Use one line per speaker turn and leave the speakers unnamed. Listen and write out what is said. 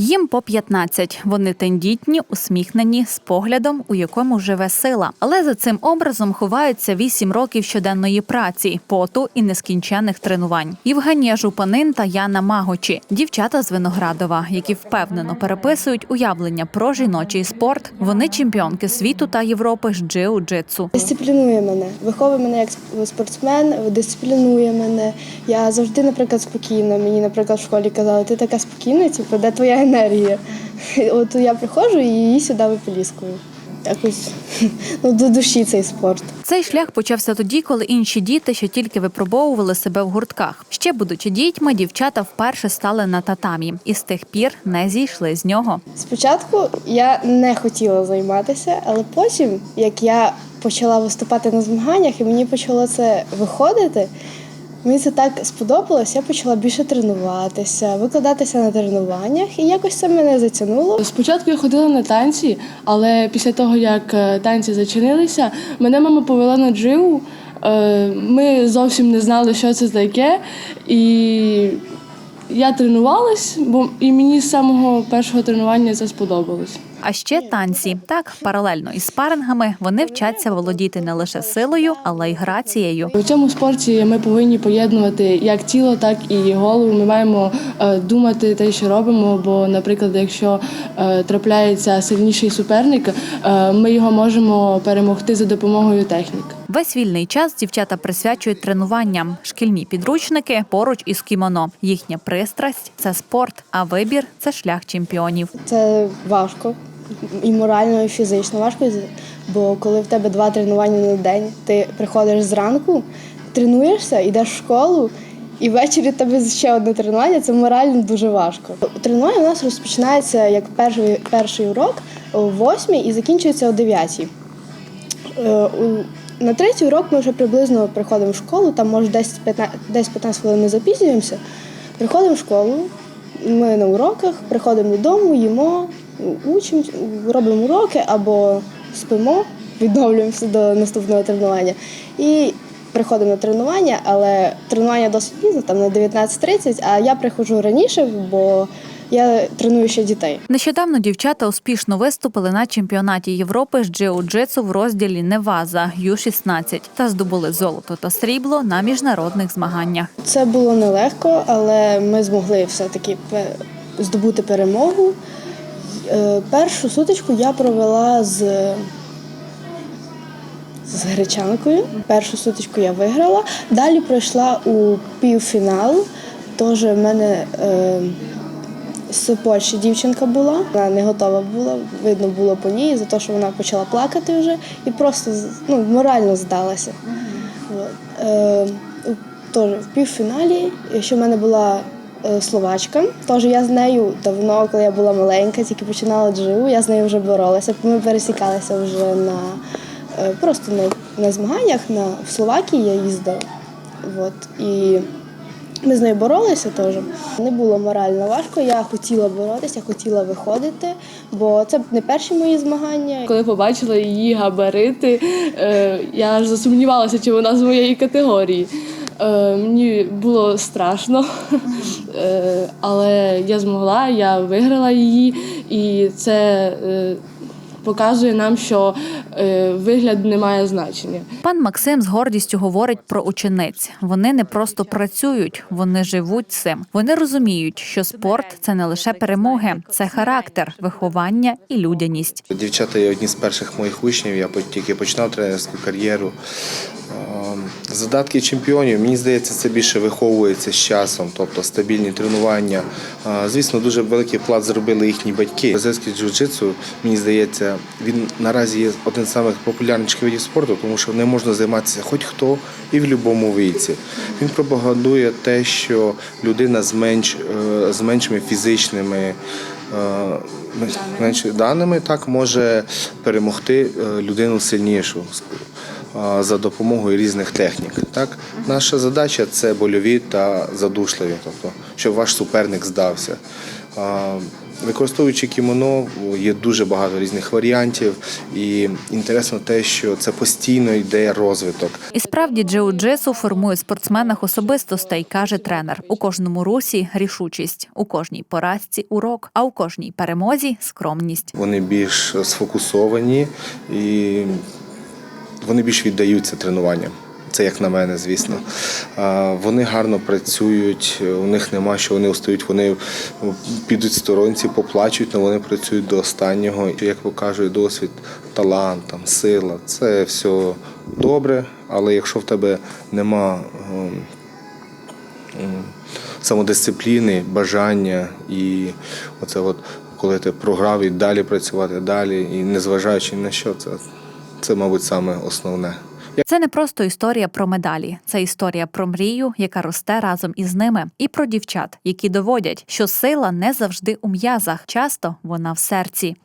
Їм по 15. Вони тендітні, усміхнені, з поглядом, у якому живе сила. Але за цим образом ховаються 8 років щоденної праці, поту і нескінченних тренувань. Євгенія Жупанин та Яна Магочі, дівчата з Виноградова, які впевнено переписують уявлення про жіночий спорт. Вони чемпіонки світу та Європи з джиу-джитсу.
Дисциплінує мене, виховує мене як спортсмен, дисциплінує мене. Я завжди, наприклад, спокійна. Мені, наприклад, в школі казали, ти така спокійна, типу, де твоя енергія? От я приходжу і її сюди випліскую. Якось ну, до душі цей спорт.
Цей шлях почався тоді, коли інші діти ще тільки випробовували себе в гуртках. Ще будучи дітьми, дівчата вперше стали на татамі і з тих пір не зійшли з нього.
Спочатку я не хотіла займатися, але потім, як я почала виступати на змаганнях і мені почало це виходити, мені це так сподобалось, я почала більше тренуватися, викладатися на тренуваннях, і якось це мене затягнуло.
Спочатку я ходила на танці, але після того, як е, танці зачинилися, мене мама повела на дживу. Е, Ми зовсім не знали, що це таке. І я тренувалась, бо і мені з самого першого тренування це сподобалось.
А ще танці. Так, паралельно із спарингами вони вчаться володіти не лише силою, але й грацією.
У цьому спорті ми повинні поєднувати як тіло, так і голову. Ми маємо е, думати те, що робимо. Бо, наприклад, якщо е, трапляється сильніший суперник, е, ми його можемо перемогти за допомогою технік.
Весь вільний час дівчата присвячують тренуванням. Шкільні підручники поруч із кімоно. Їхня пристрасть це спорт, а вибір це шлях чемпіонів.
Це важко і морально, і фізично важко, бо коли в тебе два тренування на день, ти приходиш зранку, тренуєшся, йдеш в школу, і ввечері в тебе ще одне тренування, це морально дуже важко. Тренування у нас розпочинається як перший, перший урок о 8 і закінчується о 9. Е, На третій урок ми вже приблизно приходимо в школу, там може 10-15 10-15 хвилин ми запізнюємося. Приходимо в школу, ми на уроках, приходимо додому, їмо, учимось, робимо уроки або спимо, відновлюємося до наступного тренування. І приходимо на тренування, але тренування досить пізно, там на 19.30, а я приходжу раніше, бо я треную ще дітей.
Нещодавно дівчата успішно виступили на чемпіонаті Європи з джиу-джитсу в розділі Неваза Ю-16 та здобули золото та срібло на міжнародних змаганнях.
Це було нелегко, але ми змогли все-таки пе- здобути перемогу. Е, Першу сутичку я провела з, з гречанкою. Першу сутичку я виграла. Далі пройшла у півфінал. Теж в мене е, з Польщі дівчинка була. Вона не готова була, видно було по ній, за те, що вона почала плакати вже і просто ну, морально здалася. От. Е, Теж в півфіналі, ще в мене була е, словачка. Теж я з нею давно, коли я була маленька, тільки починала дживу, я з нею вже боролася. Ми пересікалися вже на е, просто на, на змаганнях на, в Словакії я їздила. От. І ми з нею боролися теж. Не було морально важко. Я хотіла боротися, хотіла виходити, бо це не перші мої змагання.
Коли побачила її габарити, е, я аж засумнівалася, чи вона з моєї категорії. Е, Мені було страшно, Е, але я змогла, я виграла її, і це е, показує нам, що е, вигляд не має значення.
Пан Максим з гордістю говорить про учениць. Вони не просто працюють, вони живуть цим. Вони розуміють, що спорт це не лише перемоги, це характер, виховання і людяність.
Дівчата є одні з перших моїх учнів. Я по- тільки починав тренерську кар'єру. Ем, Задатки чемпіонів, мені здається, це більше виховується з часом, тобто стабільні тренування. Е, Звісно, дуже великий вклад зробили їхні батьки. Бразильський джиу-джитсу, мені здається, він наразі є один з самих популярніших видів спорту, тому що не можна займатися хоч хто і в будь-якому віці. Він пропагандує те, що людина з менш е, з меншими фізичними. е, менш даними так може перемогти е, людину сильнішу за допомогою різних технік. Так? Наша задача це больові та задушливі, тобто, щоб ваш суперник здався. Використовуючи кімоно, є дуже багато різних варіантів, і інтересно те, що це постійно йде розвиток.
І справді джиу-джитсу формує в спортсменах особистостей, каже тренер. У кожному русі рішучість, у кожній поразці урок, а у кожній перемозі скромність.
Вони більш сфокусовані і вони більш віддаються тренуванням. Це як на мене, звісно. Вони гарно працюють, у них нема що вони устають, вони підуть сторонці, поплачуть, але вони працюють до останнього. Як покажуть досвід, талант, там, сила це все добре, але якщо в тебе нема ем, самодисципліни, бажання і оце от, коли ти програв і далі працювати далі, і незважаючи на що, це, це мабуть, саме основне.
Це не просто історія про медалі, це історія про мрію, яка росте разом із ними, і про дівчат, які доводять, що сила не завжди у м'язах, часто вона в серці.